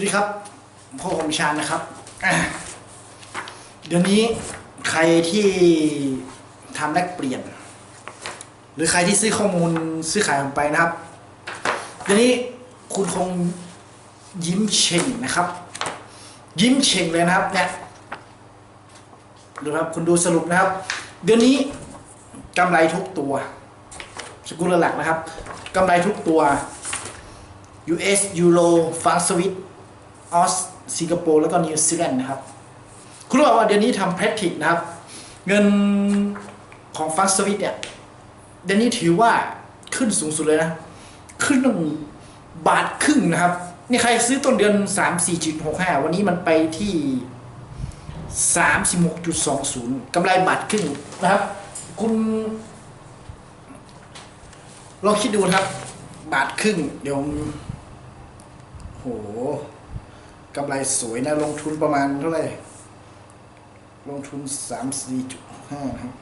วัสดีครับพ่อผมชาญนะครับ เดี๋ยวนี้ใครที่ทำแลกเปลี่ยน หรือใครที่ซื้อข้อมูลซื้อขายผมไปนะครับ เดี๋ยวนี้คุณคงยิ้มเฉ่งนะครับ ยิ้มเฉ่งเลยนะครับเนี่ยดูครับคุณดูสรุปนะครับ เดือนนี้กำไรทุกตัวสกุลหลักนะครับกำไรทุกตัว US ยูโรฟังสวิต ออสสิงคโปร์แล้วก็นิวซีแลนด์นะครับ คุณรู้ว่าว่าเดือนนี้ทำแพทริกนะครับ เงินของฟังสวิตเนี่ยเดือนนี้ถือว่าขึ้นสูงสุดเลยนะ ขึ้นตั้งบาทครึ่งนะครับ นี่ใครซื้อต้นเดือน 3 4.65 วันนี้มันไปที่ 36.20กำไรบาทครึ่งนะครับ คุณลองคิดดูนะครับ บาทครึ่ง เดี๋ยว โห กำไรสวยนะลงทุนประมาณเท่าไหร่ ลงทุน34.5นะครับ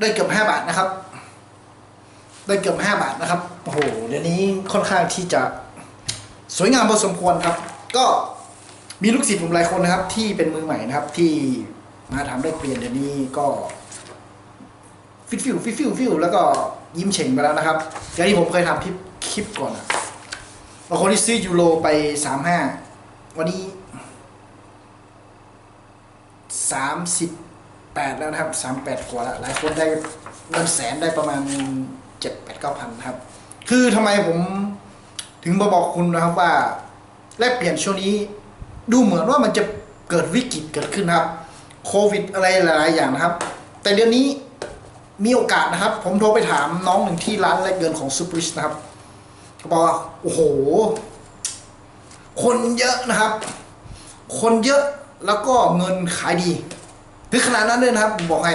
ได้เกือบห้าบาทนะครับ ได้เกือบห้าบาทนะครับ โอ้โห เดี๋ยวนี้ค่อนข้างที่จะสวยงามพอสมควรครับ ก็มีลูกศิษย์ผมหลายคนนะครับ ที่เป็นมือใหม่นะครับ ที่มาทำได้เปลี่ยนเดี๋ยวนี้ก็ฟิตฟิวฟิตฟิวฟิวแล้วก็ยิ้มเฉ่งไปแล้วนะครับอย่างที่ผมเคยทำคลิปคลิปก่อนอะบางคนที่ซื้อยูโรไปสามห้าวันนี้สามสิบแปดแล้วนะครับสามแปดกว่าแล้วหลายคนได้เงินแสนได้ประมาณเจ็ดแปดเก้าพันครับ คือทำไมผมถึงมาบอกคุณนะครับว่า แลกเปลี่ยนช่วงนี้ดูเหมือนว่ามันจะเกิดวิกฤตเกิดขึ้นนะครับโควิดอะไรหลาย ๆ อย่างนะครับ แต่เดือนนี้มีโอกาสนะครับ ผมโทรไปถามน้องหนึ่งที่ร้านแลกเงินของซูปริสนะครับเขาบอกว่าโอ้โห คนเยอะนะครับ คนเยอะแล้วก็เงินขายดีถึงขนาดนั้นเลยนะครับผมบอกให้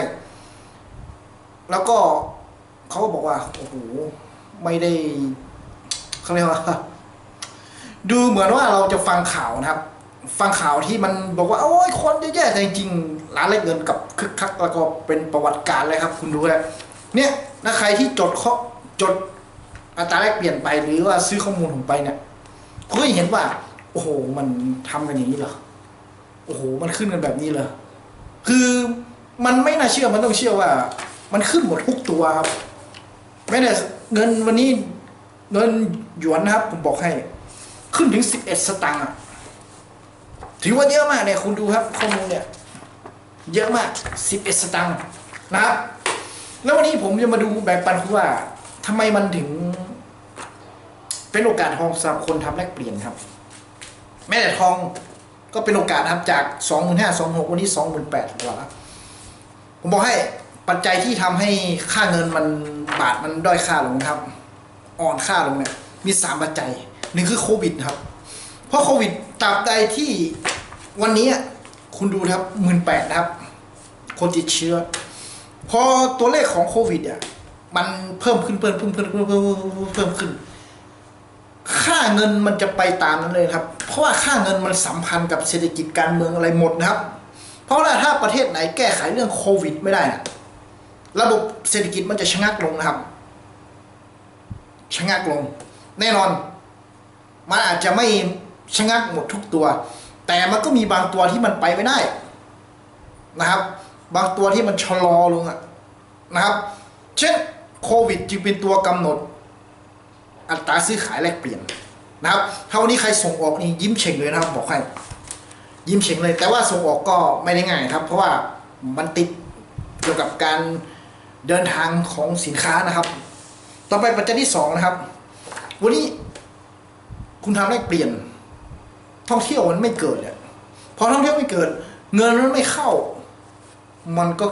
แล้วก็เขาก็บอกว่าโอ้โหไม่ได้เขาเรียกว่า ดูเหมือนว่าเราจะฟังข่าวนะครับ ฟังข่าวที่มันบอกว่าโอ้ยคนเยอะแยะแต่จริงๆร้านแลกเงินกับคึกคักแล้วก็เป็นประวัติการเลยครับ คุณดูแลเนี่ยถ้าใครที่จดข้อจดอัตราแลกเปลี่ยนไปหรือว่าซื้อข้อมูลผมไปเนี่ยเขาก็จะเห็นว่า โอ้โหมันทำกันอย่างนี้เหรอโอ้โหมันขึ้นกันแบบนี้เลยคือมันไม่น่าเชื่อมันต้องเชื่อว่า มันขึ้นหมดทุกตัวครับแม้แต่เงินวันนี้เงินหยวนนะครับ ผมบอกให้ ขึ้นถึงสิบเอ็ดสตางค์อะถือว่าเยอะมากเนี่ยคุณดูครับข้อมูลเนี่ยเยอะมากสิบเอ็ดสตางค์นะครับ แล้ววันนี้ผมจะมาดูแบ่งปันคุณว่าทำไมมันถึง เป็นโอกาสทองสำหรับคนทำแลกเปลี่ยนครับ แม้แต่ทองก็เป็นโอกาสครับจากสองหมห้าสองหกวันนี้สองหมื่นแปดกว่าแล้วผมบอกให้ปัจจัยที่ทำให้ค่าเงินมันบาทมันด้อยค่าลงครับ อ่อนค่าลงเนี่ยมีสามปัจจัย หนึ่งคือโควิดครับ เพราะโควิดตราบใดที่วันนี้คุณดูครับหมื่นแปดนะครับ คนติดเชื้อ พอตัวเลขของโควิดเนี่ยมันเพิ่มขึ้นเพิ่มขึ้นเพิ่มขึ้นเพิ่มเพิ่มขึ้น ค่าเงินมันจะไปตามนั้นเลยครับ เพราะว่าค่าเงินมันสัมพันธ์กับเศรษฐกิจการเมืองอะไรหมดนะครับ เพราะว่าถ้าประเทศไหนแก้ไขเรื่องโควิดไม่ได้นะระบบเศรษฐกิจมันจะชะงักลงนะครับชะงักลง แน่นอน มันอาจจะไม่ชะงักหมดทุกตัว แต่มันก็มีบางตัวที่มันไปไม่ได้นะครับ บางตัวที่มันชะลอลงอะนะครับ เช่นโควิดจึงเป็นตัวกำหนด อัตราซื้อขายแลกเปลี่ยนนะครับถ้าวันนี้ใครส่งออกนี่ยิ้มเฉ่งเลยนะครับบอกให้ยิ้มเฉ่งเลย แต่ว่าส่งออกก็ไม่ได้ง่ายครับ เพราะว่ามันติดเกี่ยวกับการเดินทางของสินค้านะครับ ต่อไปปัจจัยที่สองนะครับ วันนี้ คุณทำแลกเปลี่ยน ท่องเที่ยวมันไม่เกิดเนี่ยพอท่องเที่ยวไม่เกิด เงินมันไม่เข้า มันก็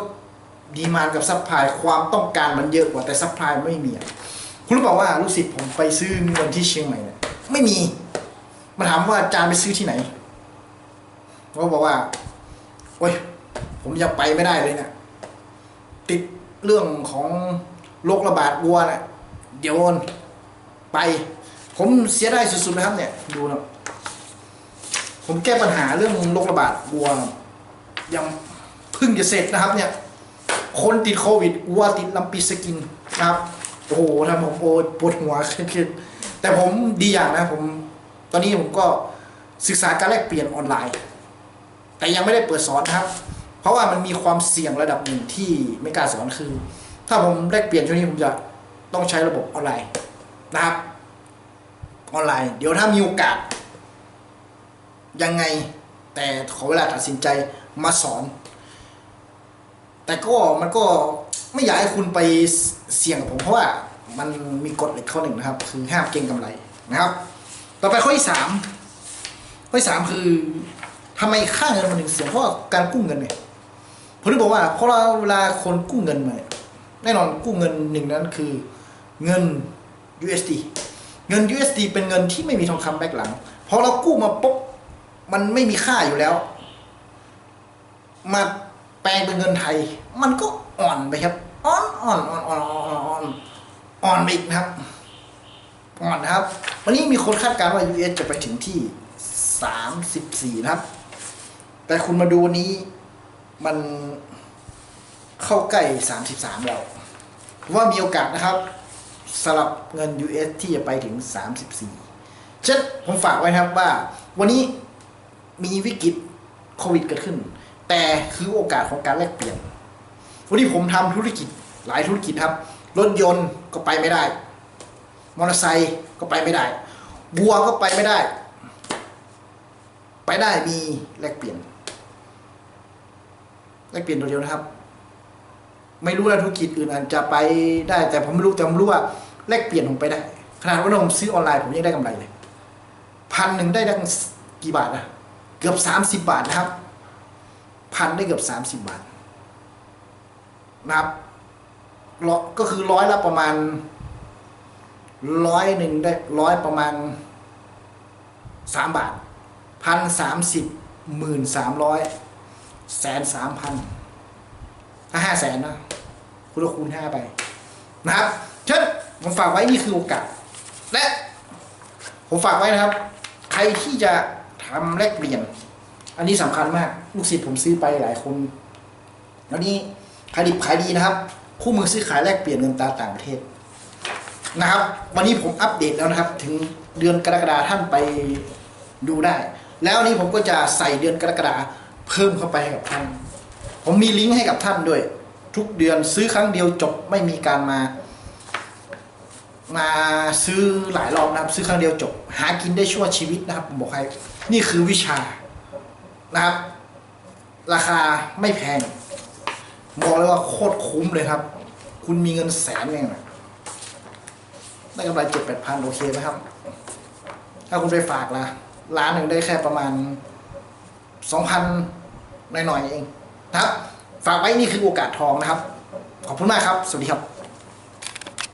ดีมานกับซัพพลายความต้องการมันเยอะกว่าแต่ซัพพลายไม่มีคุณรู้เปล่าว่าลูกศิษย์ผมไปซื้อเงินที่เชียงใหม่เนี่ยไม่มีมาถามว่าอาจารย์ไปซื้อที่ไหนเขาบอกว่าโอ้ยผมยังไปไม่ได้เลยเนะี่ยติดเรื่องของโรคระบาดวัวเนี่ยเดี๋ยวไป ผมเสียดายสุดๆนะครับเนี่ย ดูนะผมแก้ปัญหาเรื่องโรคระบาดวัวยังพึ่งจะเสร็จนะครับ เนี่ย คนติดโควิดวัวติดลำปีสกินนะครับ โอ้โหทำผมโอ้ปวดหัวขึ้นแต่ผมดีอย่างนะผม ตอนนี้ผมก็ศึกษาการแลกเปลี่ยนออนไลน์ แต่ยังไม่ได้เปิดสอนนะครับ เพราะว่ามันมีความเสี่ยงระดับหนึ่งที่ไม่กล้าสอนคือ ถ้าผมแลกเปลี่ยนช่วงนี้ผมจะต้องใช้ระบบออนไลน์นะครับ ออนไลน์ เดี๋ยวถ้ามีโอกาส ยังไง แต่ขอเวลาตัดสินใจมาสอน แต่ก็มันก็ไม่อยากให้คุณไปเสี่ยงกับผมเพราะว่า มันมีกฎเหล็กข้อหนึ่งนะครับ คือห้ามเก็งกำไรนะครับ ต่อไปข้อที่สามข้อที่สามคือทำไมค่าเงินมันถึงเสี่ยงเพราะการกู้เงินเนี่ยผมถึงบอกว่าเพราะเราเวลาคนกู้เงินมาเนี่ยแน่นอนกู้เงินหนึ่งนั้นคือเงิน USD เงิน USD เป็นเงินที่ไม่มีทองคำแบกหลังพอเรากู้มาปุ๊บมันไม่มีค่าอยู่แล้ว มาแปลงเป็นเงินไทย มันก็อ่อนไปครับ อ่อนอ่อนอ่อนอ่อนอ่อนอ่อนอ่อนไปอีกนะครับ อ่อนนะครับ วันนี้มีคนคาดการณ์ว่า US จะไปถึงที่สามสิบสี่นะครับ แต่คุณมาดูวันนี้มันเข้าใกล้สามสิบสามแล้วว่ามีโอกาสนะครับ สำหรับเงิน US ที่จะไปถึงสามสิบสี่เช่นผมฝากไว้นะครับว่า วันนี้มีวิกฤตโควิดเกิดขึ้น แต่คือโอกาสของการแลกเปลี่ยน วันนี้ผมทำธุรกิจหลายธุรกิจครับ รถยนต์ก็ไปไม่ได้ มอเตอร์ไซค์ก็ไปไม่ได้บัวก็ไปไม่ได้ ไปได้มีแลกเปลี่ยน แลกเปลี่ยนตัวเดียวนะครับ ไม่รู้ว่าธุรกิจอื่นอาจจะไปได้ แต่ผมไม่รู้แต่ผมรู้ว่าแลกเปลี่ยนผมไปได้ขนาดว่าผมซื้อออนไลน์ผมยังได้กำไรเลยพันหนึ่งได้ตั้งกี่บาทนะเกือบสามสิบบาทนะครับพันได้เกือบสามสิบบาทนะครับก็คือร้อยละประมาณร้อยหนึ่งได้ร้อยประมาณสามบาทพันสามสิบหมื่นสามร้อยแสนสามพัน ถ้าห้าแสนเนาะคุณก็คูณห้าไป นะครับเช่นผมฝากไว้นี่คือโอกาส และผมฝากไว้นะครับ ใครที่จะทำแลกเปลี่ยน อันนี้สำคัญมาก ลูกศิษย์ผมซื้อไปหลายคนแล้วนี้ขายดิบขายดีนะครับ คู่มือซื้อขายแลกเปลี่ยนเงินตราต่างประเทศนะครับ วันนี้ผมอัปเดตแล้วนะครับ ถึงเดือนกรกฎาท่านไปดูได้ แล้วนนี้ผมก็จะใส่เดือนกรกฎาเพิ่มเข้าไปให้กับท่าน ผมมีลิงก์ให้กับท่านด้วย ทุกเดือนซื้อครั้งเดียวจบไม่มีการมา มาซื้อหลายรอบนะครับ ซื้อครั้งเดียวจบ หากินได้ชั่วชีวิตนะครับผมบอกให้นี่คือวิชานะครับ ราคาไม่แพงบอกเลยว่าโคตรคุ้มเลยครับ คุณมีเงินแสนเองนะได้กำไรเจ็ดแปดพันโอเคไหมครับ ถ้าคุณไปฝากละร้านหนึ่งได้แค่ประมาณสองพันหน่อยๆเอง นะครับ ฝากไว้นี่คือโอกาสทองนะครับ ขอบคุณมากครับ สวัสดีครับ